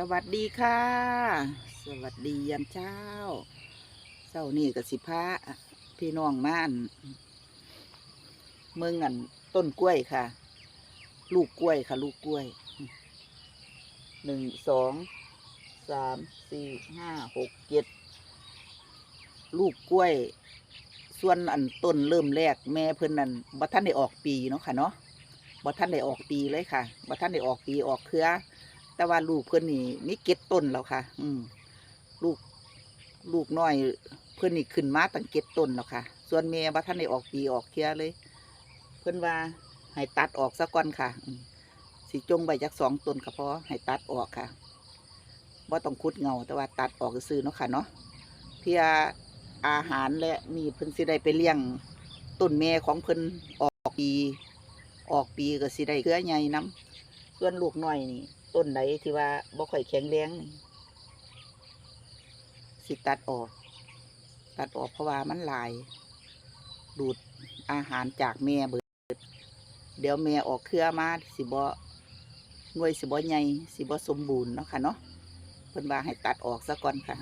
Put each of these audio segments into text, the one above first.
สวัสดีค่ะ สวัสดียามเช้าเช้านี่กับสิพาพี่น้องม่านเมืองอันต้นกล้วยค่ะ ลูกกล้วยค่ะ ลูกกล้วยหนึ่งสองสามสี่ห้าหกเจ็ดลูกกล้วย ส่วนอันต้นเริ่มแรกแม่เพิ่นนั่นบ่ท่านได้ออกปีเนาะค่ะเนาะบ่ท่านได้ออกปีเลยค่ะบ่ท่านได้ออกปีออกเครือ แต่ว่าลูกเพื่อนนี่มีเก็ดต้นแล้วค่ะ อืมลูกลูกน้อย เพื่อนนี่ขึ้นมาตั้งเก็ดต้นแล้วค่ะ ส่วนเมียว่าท่านได้ออกปีออกเครือเลย เพื่อนว่าให้ตัดออกซะก่อนค่ะสิจงใบจากสองต้นก็พอให้ตัดออกค่ะว่าต้องคุดเงาแต่ว่าตัดออกซื้อเนาะค่ะเนาะเพื่ออาหารและมีเพิ่นสิได้ไปเลี้ยงต้นแม่ของเพิ่นออกปี ออกปีก็สิได้เครือใหญ่น้ำ ส่วนลูกน้อยนี่ ต้นไหนที่ว่าบ่ค่อยแข็งแรงนี่สิตัดออก ตัดออกเพราะว่ามันลาย ดูดอาหารจากแม่เบิด เดี๋ยวแม่ออกเครือมาสิบ่หน่วยสิบ่ใหญ่สิบ่สมบูรณ์เนาะค่ะเนาะเพิ่นว่าให้ตัดออกซะก่อนค่ะ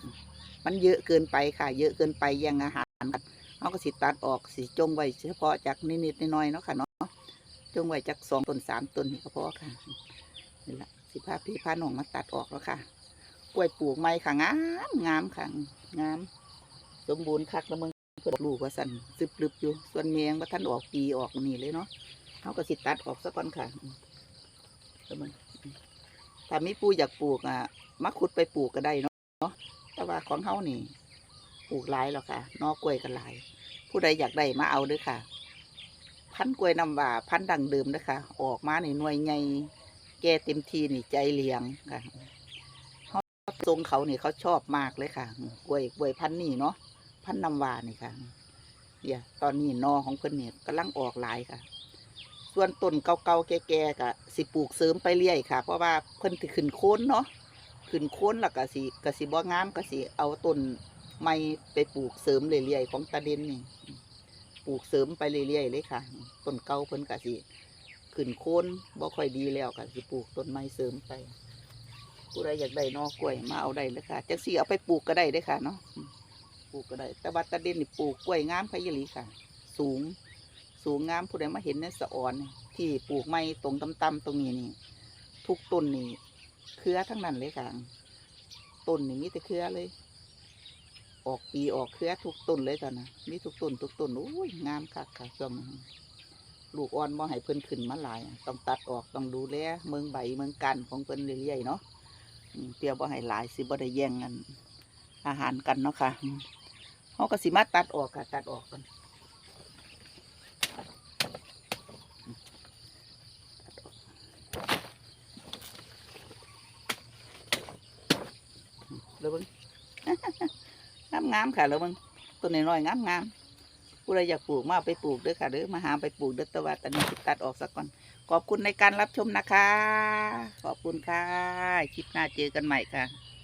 มันเยอะเกินไปค่ะ เยอะเกินไปแย่งอาหารกันเขาก็สิตัดออกสิจงไว้เฉพาะจากนิดๆน้อยๆเนาะค่ะเนาะจงไว้จากสองต้นสามต้นนี่ก็พอค่ะ นี่แหละสิพาพี่พาน้องมาตัดออกแล้วค่ะ กล้วยปลูกไม้ค่ะงามงามค่ะงาม สมบูรณ์คักแล้วมึงเพื่อลูกว่าสันซึบลึบอยู่ ส่วนเมียงว่าท่านออกปีออกนี่เลยเนาะเขาก็สิตัดออกซะก่อนค่ะแล้วมันถ้ามีปูอยากปลูกอะมาขุดไปปลูกก็ได้เนาะแต่ว่าของเขานี่ปลูกหลายแล้วค่ะนอกกล้วยกันหลาย ผู้ใดอยากได้มาเอาด้วยค่ะ พันธุ์กล้วยน้ำว่าพันธุ์ดังเดิมเด้วยค่ะออกมาในหน่วยใหญ่ แกเต็มทีนี่ใจเลี้ยงค่ะเขาทรงเขาเนี่ยเขาชอบมากเลยค่ะกล้วยกล้วยพันนี่เนาะพันธุ์นำวานี่ค่ะเดี๋ยวตอนนี้นอของเพิ่นเนี่ยกำลังออกหลายค่ะ ส่วนต้นเก่าๆแก่ๆก็สิปลูกเสริมไปเรื่อยค่ะ เพราะว่าเพิ่นสิขึ้นโคนเนาะขึ้นโคนแล้วก็สิก็สิบ่งามก็สิเอาต้นไม้ไปปลูกเสริมเรื่อยๆของตาเด่นนี่ปลูกเสริมไปเรื่อยๆเลยค่ะต้นเก่าเพิ่นก็สิ ขึ้นโคนบ่ค่อยดีแล้วก็สิปลูกต้นไม้เสริมไปผู้ใดอยากได้นอกล้วยมาเอาได้เลยค่ะจังสีเอาไปปลูกก็ได้เด้ค่ะเนาะปลูกก็ได้แต่ว่าตะเด่นนี่ปลูกกล้วยงามพะยลีค่ะ สูง สูงงามผู้ใดมาเห็นในสะอ่อน ที่ปลูกไม้ตรงต่ำๆตรงนี้นี่ ทุกต้นนี่เครือทั้งนั้นเลยค่ะต้นนี่มีแต่เครือเลย ออกปีออกเครือทุกต้นเลยตอนนะมีทุกต้นทุกต้นโอ้ยงามคักค่ะช่วงนี้ ลูกอ่อนบ่ให้เพิ่นขึ้นมาหลาย ต้องตัดออกต้องดูแลเมืองใบเมืองกันของเพิ่นเรื่อยๆเนาะเปียวบ่ให้หลายสิบ่ได้แย่งกัน อาหารกันเนาะค่ะเขาก็สิมาตัดออกค่ะ ตัดออกกันแล้วเบิ่งงามๆค่ะแล้วเบิ่งต้นน้อยๆงามๆ ผู้ใดอยากปลูกมาไปปลูกเด้อค่ะเด้อมาหาไปปลูกเด้อแต่ว่าตอนนี้ตัดออกสักก่อน ขอบคุณในการรับชมนะคะ ขอบคุณค่ะ คลิปหน้าเจอกันใหม่ค่ะ